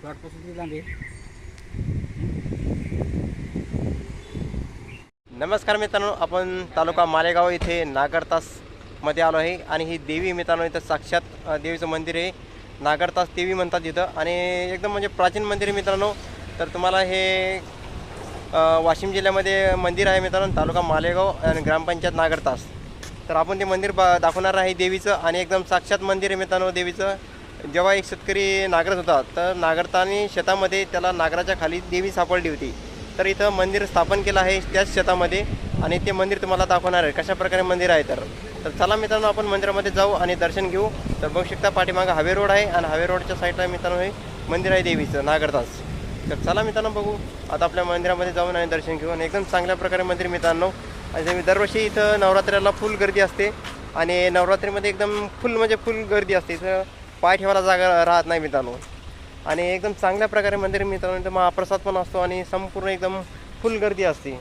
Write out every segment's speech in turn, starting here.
प्लॉटपासून किती लांब आहे नमस्कार मित्रांनो आपण तालुका मालेगाव इथे नागरतासमध्ये आलो आहे आणि ही देवी मित्रांनो इथं साक्षात देवीचं मंदिर आहे. नागरतास देवी म्हणतात इथं. आणि एकदम म्हणजे प्राचीन मंदिर आहे मित्रांनो. तर तुम्हाला हे वाशिम जिल्ह्यामध्ये मंदिर आहे मित्रांनो तालुका मालेगाव आणि ग्रामपंचायत नागरतास. तर आपण ते मंदिर बा दाखवणार आहे देवीचं आणि एकदम साक्षात मंदिर आहे मित्रांनो देवीचं. जेव्हा एक शेतकरी नागरत होता तर नागरतानी शेतामध्ये त्याला नागराच्या खाली देवी सापडली होती. तर इथं मंदिर स्थापन केलं आहे त्याच शेतामध्ये आणि ते मंदिर तुम्हाला दाखवणार आहे. कशा प्रकारे मंदिर आहे तर तर चला मित्रांनो आपण मंदिरामध्ये जाऊ आणि दर्शन घेऊ. तर बघू शकता पाठीमागं हवे रोड आहे आणि हवे रोडच्या साईडला मित्रांनो हे मंदिर आहे देवीचं नागरदास. तर चला मित्रांनो बघू. आता आपल्या मंदिरामध्ये जाऊन आणि दर्शन घेऊ आणि एकदम चांगल्या प्रकारे मंदिर मित्रांनो. आणि मी दरवर्षी इथं नवरात्र्याला फुल गर्दी असते आणि नवरात्रीमध्ये एकदम फुल म्हणजे फुल गर्दी असते. इथं पाय ठेवायला जागा राहत नाही मित्रांनो. आणि एकदम चांगल्या प्रकारे मंदिर मित्रांनो इथं महाप्रसाद पण असतो आणि संपूर्ण एकदम फुल गर्दी असते.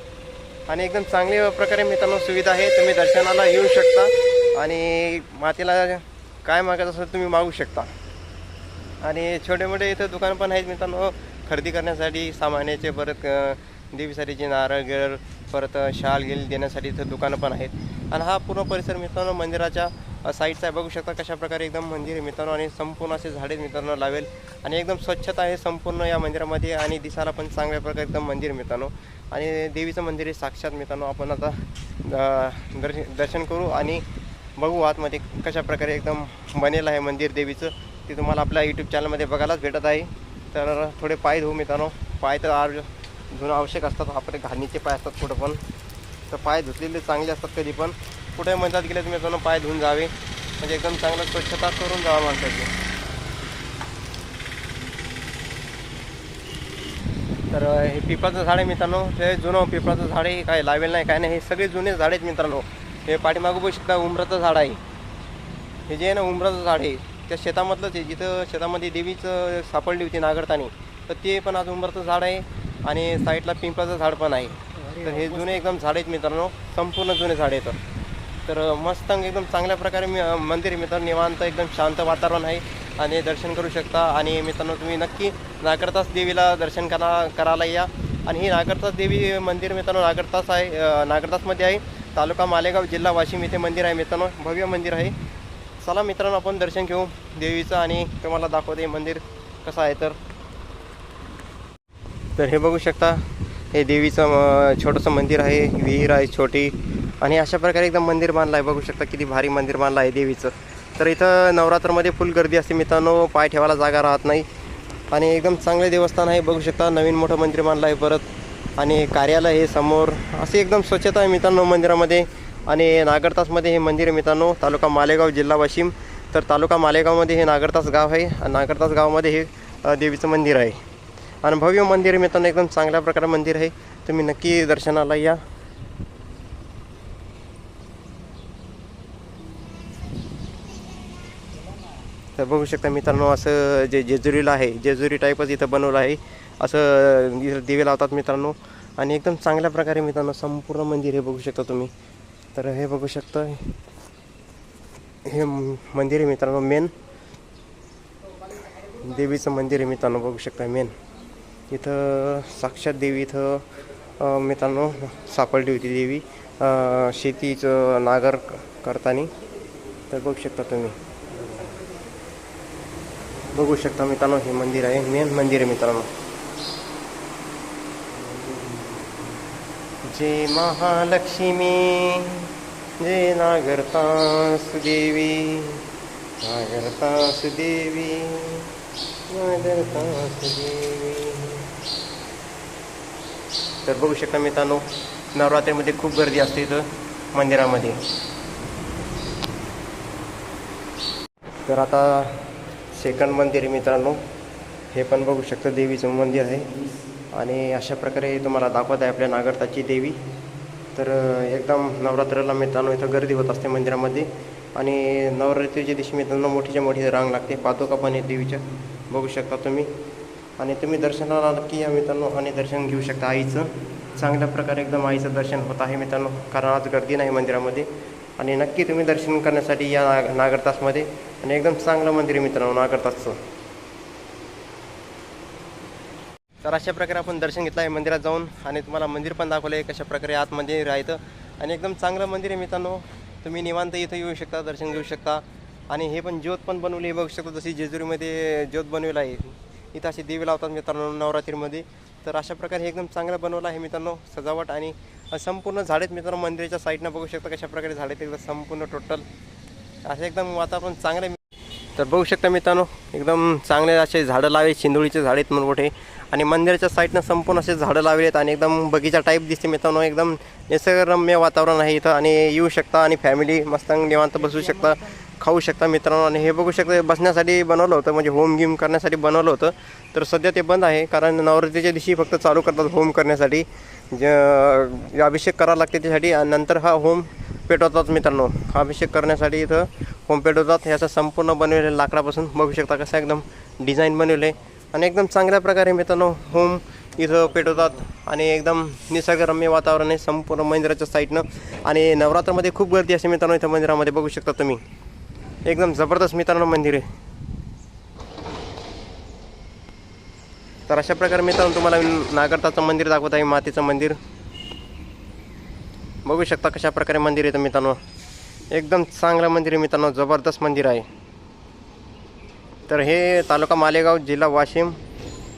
आणि एकदम चांगल्या प्रकारे मित्रांनो सुविधा आहे तुम्ही दर्शनाला येऊ शकता आणि मातेला काय मागायचं असेल तुम्ही मागू शकता. आणि छोटे मोठे इथं दुकान पण आहेत मित्रांनो खरेदी करण्यासाठी सामान्याचे परत देवीसाठीचे नारळ गिळ परत शाल गिल देण्यासाठी इथं दुकानं पण आहेत. आणि हा पूर्ण परिसर मित्रांनो मंदिराच्या साईडचा आहे. बघू शकता कशा प्रकारे एकदम मंदिर आहे मित्रांनो आणि संपूर्ण असे झाडे मित्रांनो लावेल. आणि एकदम स्वच्छता आहे संपूर्ण या मंदिरामध्ये आणि दिसायला पण चांगल्या प्रकारे एकदम मंदिर मित्रांनो. आणि देवीचं मंदिर आहे साक्षात मित्रांनो. आपण आता दर्श दर्शन करू आणि बघू आतमध्ये कशा प्रकारे एकदम बनेल आहे मंदिर देवीचं. ते तुम्हाला आपल्या यूट्यूब चॅनलमध्ये बघायलाच भेटत आहे. तर थोडे पाय धुवू मित्रांनो. पाय तर आर धुणं आवश्यक असतात. आपले घाणीचे पाय असतात कुठं पण. तर पाय धुतलेले चांगले असतात कधी पण. कुठे म्हणतात गेले तुम्ही मित्रांनो पाय धुवून जावे. म्हणजे एकदम चांगलं स्वच्छता करून जावा माणसाची. तर हे पिपळाचं झाड आहे मित्रांनो. हे जुनं पिपळाचं झाड आहे काय लावेल नाही काय नाही. हे सगळे जुने झाड आहेत मित्रांनो. हे पाठीमागं बघू शकता उमराचं झाड आहे. हे जे आहे ना उमराचं झाड आहे त्या शेतामधलंच आहे. जिथं शेतामध्ये देवीचं सापडली होती नागरतानी तर ते पण आज उमराचं झाड आहे आणि साईडला पिंपळाचं झाड पण आहे. तर हे जुने एकदम झाड आहेत मित्रांनो. संपूर्ण जुने झाड आहेत तर मस्त एकदम चांगल्या प्रकारे मी मंदिर मित्र मित्रांनो. निवांत एकदम शांत वातावरण आहे. आणि दर्शन करू शकता. आणि मित्रांनो तुम्ही नक्की नागरतास देवीला दर्शन करा करायला या. आणि ही नागरतास देवी मंदिर मित्रांनो नागरतास आहे नागरतासमध्ये आहे. तालुका मालेगाव जिल्हा वाशिम येथे मंदिर आहे मित्रांनो. भव्य मंदिर आहे. चला मित्रांनो आपण दर्शन घेऊ देवीचं आणि तुम्हाला दाखवते मंदिर कसं आहे तर. तर हे बघू शकता हे देवीचं छोटंसं मंदिर आहे. विहीर आहे छोटी. आणि अशा प्रकारे एकदम मंदिर बांधलं आहे. बघू शकता किती भारी मंदिर बांधलं आहे देवीचं. तर इथं नवरात्रमध्ये फुल गर्दी असते मित्रांनो. पाय ठेवायला जागा राहत नाही. आणि एकदम चांगले देवस्थान आहे. बघू शकता नवीन मोठं मंदिर बांधलं आहे परत. आणि कार्यालय हे समोर. असे एकदम स्वच्छता आहे मित्रांनो मंदिरामध्ये. आणि नागरतासमध्ये हे मंदिर आहे मित्रांनो. तालुका मालेगाव जिल्हा वाशिम. तर तालुका मालेगावमध्ये हे नागरतास गाव आहे. आणि नागरतास गावामध्ये हे देवीचं मंदिर आहे. आणि भव्य मंदिर मित्रांनो. एकदम चांगल्या प्रकारे मंदिर आहे. तुम्ही नक्की दर्शनाला या. तर बघू शकता मित्रांनो असं जे जेजुरीला आहे जेजुरी टाईपच इथं बनवलं आहे. असं इथं दिवे लावतात मित्रांनो. आणि एकदम चांगल्या प्रकारे मित्रांनो संपूर्ण मंदिर हे बघू शकता तुम्ही. तर हे बघू शकता हे मंदिर आहे मित्रांनो मेन देवीचं मंदिर आहे मित्रांनो बघू शकता मेन इथं साक्षात देवी इथं मित्रांनो सापडली होती देवी. शेतीचं नागर करताना. तर बघू शकता तुम्ही. बघू शकता मित्रांनो हे मंदिर आहे मेन मंदिर आहे मित्रांनो. जय महालक्ष्मी जय नागरता सुदेवी नागरता सुदेवी नागरता सुदेवी. तर बघू शकता मित्रांनो नवरात्रीमध्ये खूप गर्दी असते इथं मंदिरामध्ये. तर आता सेकंड मंदिर आहे मित्रांनो. हे पण बघू शकता देवीचं मंदिर आहे. आणि अशा प्रकारे तुम्हाला दाखवत आहे आपल्या नागरताची देवी. तर एकदम नवरात्राला मित्रांनो इथं गर्दी होत असते मंदिरामध्ये. आणि नवरात्रीच्या दिवशी मित्रांनो मोठीच्या मोठी रांग लागते. पादुका पण आहे देवीच्या. बघू शकता तुम्ही. आणि तुम्ही दर्शनाला नक्की या मित्रांनो आणि दर्शन घेऊ शकता आईचं. चांगल्या प्रकारे एकदम आईचं दर्शन होत आहे मित्रांनो. कारण आज गर्दी नाही मंदिरामध्ये. आणि नक्की तुम्ही दर्शन करण्यासाठी या नाग नागरतासमध्ये आणि एकदम चांगलं मंदिर आहे मित्रांनो नागरतासचं तर अशा प्रकारे आपण दर्शन घेतलं आहे मंदिरात जाऊन आणि तुम्हाला मंदिर पण दाखवलं आहे कशा प्रकारे आतमध्ये राहतं आणि एकदम चांगलं मंदिर आहे मित्रांनो. तुम्ही निवांत इथं येऊ शकता दर्शन घेऊ शकता. आणि हे पण ज्योत पण बनवली हे बघू शकता जशी जेजुरीमध्ये ज्योत बनवलं आहे. इथं असे देवी लावतात मित्रांनो नवरात्रीमध्ये. तर अशा प्रकारे हे एकदम चांगलं बनवलं आहे मित्रांनो सजावट आणि संपूर्ण झाडेत मित्रांनो मंदिराच्या साईडनं बघू शकता कशा प्रकारे झाडेत एकदम संपूर्ण टोटल असे एकदम वातावरण चांगले. तर बघू शकता मित्रांनो एकदम चांगले असे झाडं लावले शिंदोळीचे झाड आहेत मोठे. आणि मंदिराच्या साईडनं संपूर्ण असे झाडं लावले आहेत आणि एकदम बगीचा टाईप दिसते मित्रांनो. एकदम निसर्गरम्य वातावरण आहे इथं आणि येऊ शकता आणि फॅमिली मस्त निवांत बसू शकता खाऊ शकता मित्रांनो. आणि हे बघू शकता बसण्यासाठी बनवलं होतं म्हणजे होम गेम करण्यासाठी बनवलं होतं. तर सध्या ते बंद आहे कारण नवरात्रीच्या दिवशी फक्त चालू करतात होम करण्यासाठी. ज अभिषेक करावा लागते त्यासाठी आणि नंतर हा होम पेटवतात मित्रांनो. हा अभिषेक करण्यासाठी इथं होम पेटवतात. ह्याचं संपूर्ण बनवलेलं लाकडापासून बघू शकता कसं एकदम डिझाईन बनवलं आहे आणि एकदम चांगल्या प्रकारे मित्रांनो होम इथं पेटवतात आणि एकदम निसर्गरम्य वातावरण आहे संपूर्ण मंदिराच्या साईडनं आणि नवरात्रामध्ये खूप गर्दी असते मित्रांनो इथं मंदिरामध्ये बघू शकता तुम्ही. एकदम जबरदस्त मित्रांनो मंदिर आहे. तर अशा प्रकारे मित्रांनो तुम्हाला नागरताचं मंदिर दाखवत आहे मातीचं मंदिर. बघू शकता कशा प्रकारे मंदिर येतं मित्रांनो. एकदम चांगलं मंदिर आहे मित्रांनो जबरदस्त मंदिर आहे. तर हे तालुका मालेगाव जिल्हा वाशिम.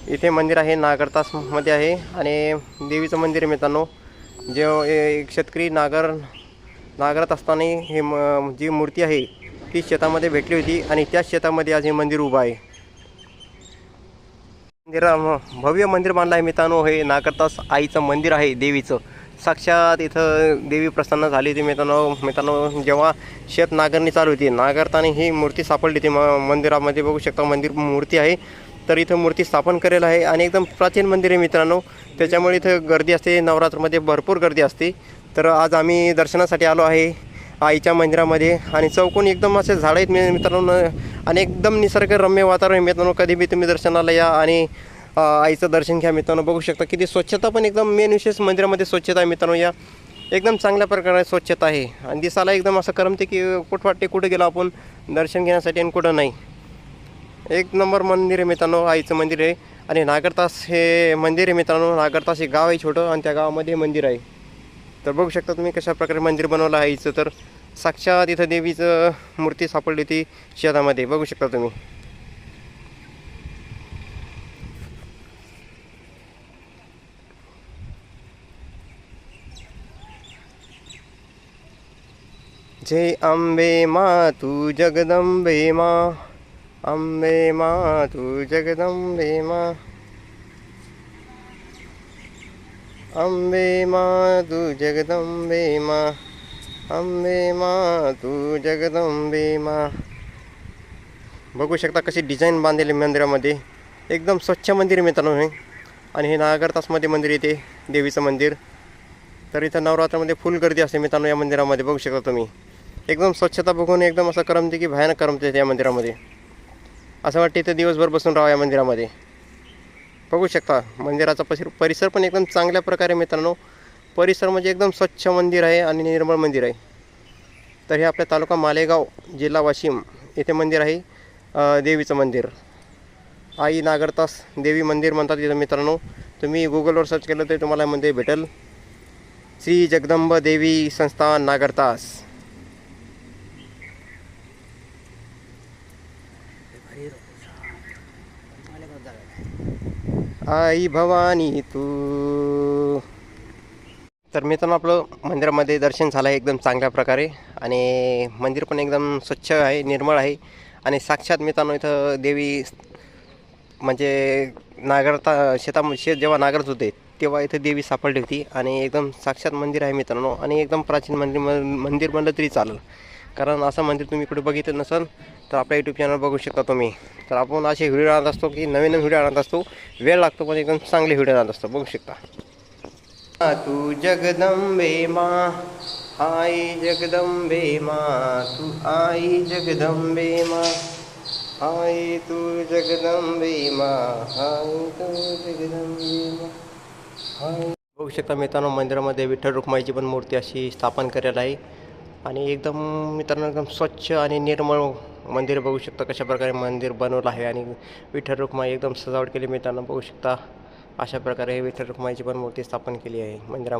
इथे मंदिर आहे नागरतासमध्ये आहे. आणि देवीचं मंदिर आहे मित्रांनो जे एक शेतकरी नागर नागरात असताना हे म जी मूर्ती आहे ती शेतामध्ये भेटली होती. आणि त्याच शेतामध्ये आज हे मंदिर उभं आहे. मंदिर भव्य मंदिर बांधलं आहे मित्रांनो. हे नागरतास आईचं मंदिर आहे देवीचं. साक्षात इथं देवी प्रसन्न झाली होती. मित्रांनो मित्रांनो जेव्हा शेत नागरणी चालू होती नागरताना ही मूर्ती सापडली होती. म मंदिरामध्ये बघू शकता मंदिर मूर्ती आहे. तर इथं मूर्ती स्थापन करेल आहे आणि एकदम प्राचीन मंदिर आहे मित्रांनो. त्याच्यामुळे इथं गर्दी असते नवरात्रमध्ये भरपूर गर्दी असते. तर आज आम्ही दर्शनासाठी आलो आहे आईच्या मंदिरामध्ये आणि चौकून एकदम असे झाडं आहेत मित्रांनो. आणि एकदम निसर्गरम्य वातावरण मित्रांनो. कधी बी तुम्ही दर्शनाला या आणि आईचं दर्शन घ्या मित्रांनो. बघू शकता किती स्वच्छता पण एकदम मेन विशेष मंदिरामध्ये स्वच्छता आहे मित्रांनो. या एकदम चांगल्या प्रकारे स्वच्छता आहे. आणि दिसायला एकदम असं करमते की कुठं वाटते कुठं गेलो आपण दर्शन घेण्यासाठी आणि कुठं नाही. एक नंबर मंदिर आहे मित्रांनो आईचं मंदिर आहे. आणि नागरतास हे मंदिर आहे मित्रांनो. नागरतास हे गाव आहे छोटं आणि त्या गावामध्ये मंदिर आहे. तर बघू शकता तुम्ही कशा प्रकारे मंदिर बनवलं आहे आईचं. तर साक्षात इथं देवीचं मूर्ती सापडली होती शेतामध्ये. बघू शकता तुम्ही. जय अंबे मा तू जगदंबे मा. अंबे मा तू जगदंबे मा. अंबे मा तू जगदंबे मा. अंबे मा तू जगदंबे मा. बघू शकता कशी डिझाईन बांधलेली मंदिरामध्ये. एकदम स्वच्छ मंदिर आहे मित्रांनो हे. आणि हे नागरतासमध्ये मंदिर येते देवीचं मंदिर. तर इथं नवरात्रामध्ये फुल गर्दी असते मित्रांनो या मंदिरामध्ये बघू शकता तुम्ही. एकदम स्वच्छता बघून एकदम असं करमते की भयानक करमते या मंदिरामध्ये. असं वाटतं इथं दिवसभर बसून राहा या मंदिरामध्ये. बघू शकता मंदिराचा परिसर परिसर पण एकदम चांगल्या प्रकारे मित्रांनो परिसर म्हणजे एकदम स्वच्छ मंदिर आहे आणि निर्मळ मंदिर आहे. तर हे आपल्या तालुका मालेगाव जिल्हा वाशिम येथे मंदिर आहे देवीचं मंदिर. आई नागरतास देवी मंदिर म्हणतात इथं मित्रांनो. तुम्ही गुगलवर सर्च केलं तरी तुम्हाला मंदिर भेटेल. श्री जगदंब देवी संस्थान नागरतास. आई भवानी तू. तर मित्रांनो आपलं मंदिरामध्ये दर्शन झालं आहे एकदम चांगल्या प्रकारे आणि मंदिर पण एकदम स्वच्छ आहे निर्मळ आहे. आणि साक्षात मित्रांनो इथं देवी म्हणजे नागरता शेता शेत जेव्हा नागरत होते तेव्हा इथं देवी सापडली होती. आणि एकदम साक्षात मंदिर आहे मित्रांनो आणि एकदम प्राचीन मंदिर मंदिर म्हणलं तरी चालेल. कारण असं मंदिर तुम्ही कुठे बघितलं नसेल तर आपल्या यूट्यूब चॅनल बघू शकता तुम्ही. तर आपण असे व्हिडिओ आणत असतो की नवीन नवीन व्हिडिओ आणत असतो. वेळ लागतो पण एकदम चांगले व्हिडिओ आणत असतो. बघू शकता. तू जगदंबे मा आई जगदंबे मा तू आई जगदंबे मा आई तू जगदंबे मा आई तू जगदंबे मा आई. बघू शकता मित्रांनो मंदिरामध्ये विठ्ठल रुक्माईची पण मूर्ती अशी स्थापन करेल आहे. आणि एकदम मित्रांनो एकदम स्वच्छ आणि निर्मळ मंदिर बघू शकता कशा प्रकारे मंदिर बनवलं आहे आणि विठ्ठल रुक्माई एकदम सजावट केली मित्रांनो बघू शकता अशा प्रकारे हे विठ्ठल रुक्माईची पण मूर्ती स्थापन केली आहे मंदिरामध्ये.